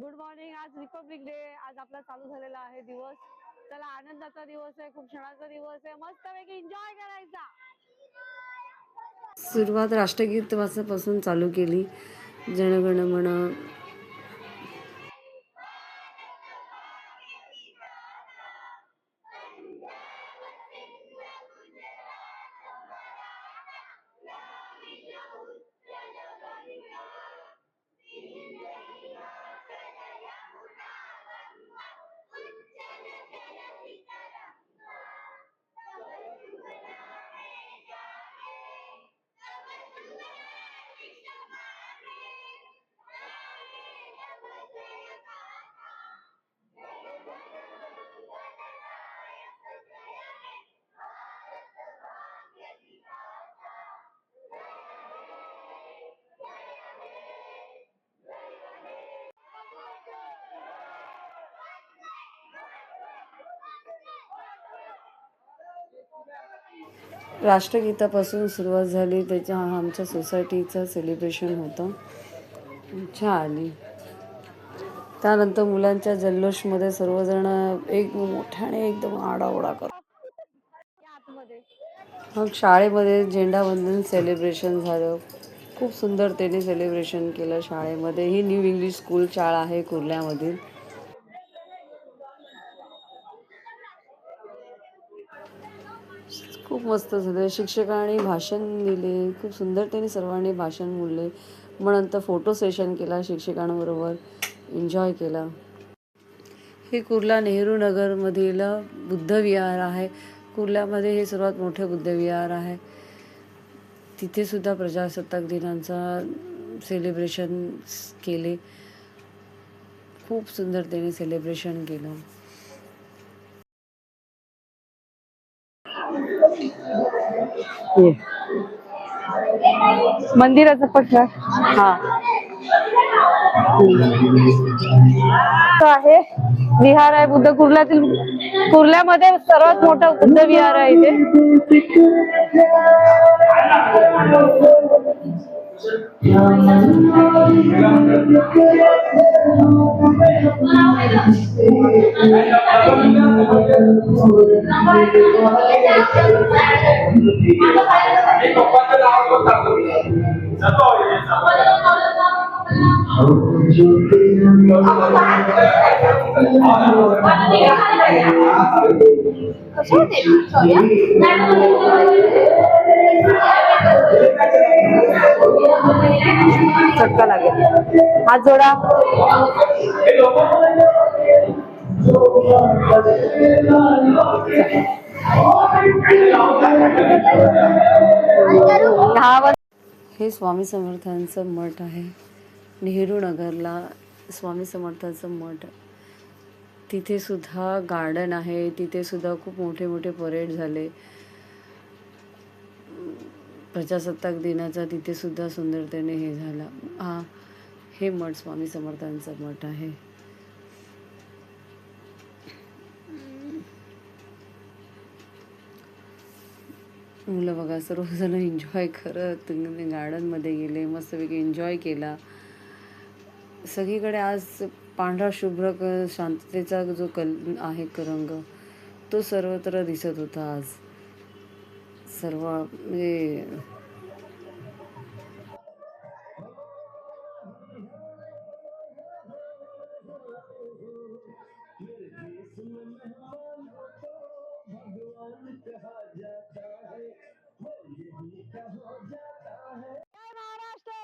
Good morning आज Republic day आज आपला चालू झालेला आहे दिवस. त्याला आनंदाचा दिवस आहे खूप क्षणाचा दिवस आहे. मस्तपैकी एन्जॉय करायचा. सुरुवात राष्ट्रगीत वाचापासून चालू केली. जनगण मन राष्ट्रगीतापासून सुरुवात झाली. त्याच्या आमच्या सोसायटीचं सेलिब्रेशन होतं. इच्छा आली त्यानंतर मुलांच्या जल्लोषमध्ये सर्वजण एक मोठ्याने एकदम आडाओडा करतो मग शाळेमध्ये झेंडावंदन सेलिब्रेशन झालं. खूप सुंदरतेने सेलिब्रेशन केलं शाळेमध्ये. ही न्यू इंग्लिश स्कूल शाळा आहे कुर्ल्यामधील. खूप मस्त झालं. शिक्षकांनी भाषण दिले. खूप सुंदर त्यांनी सर्वांनी भाषण बोलले. मग नंतर फोटो सेशन केला शिक्षकांबरोबर. एन्जॉय केला. हे कुर्ला नेहरू नगरमधील बुद्धविहार आहे. कुर्ल्यामध्ये हे सर्वात मोठे बुद्धविहार आहे. तिथेसुद्धा प्रजासत्ताक दिनांचा सेलिब्रेशन केले. खूप सुंदर त्याने सेलिब्रेशन केलं. मंदिराचा पठार. हा. तो आहे विहार आहे. बुद्ध कुर्ल्यातील कुर्ल्यामध्ये सर्वात मोठा बुद्ध विहार आहे इथे. चटका लागेल हात जोडा हे स्वामी समर्थांचं मठ आहे. नेहरू नगरला स्वामी समर्थांचं मठ. तिथे सुद्धा गार्डन आहे. तिथे सुद्धा खूप मोठे मोठे परेड झाले. प्रजासत्ताक दिनाचा तिथे सुद्धा सुंदरतेने हे झालं. हा हे मठ स्वामी समर्थांचं मठ आहे. मुलं बघा सर्वजण एन्जॉय करत गार्डनमध्ये गेले मस्तपैकी एन्जॉय केला. सगळीकडे आज पांढरा शुभ्र क शांततेचा जो कल आहे रंग तो सर्वत्र दिसत होता आज. सर्व म्हणजे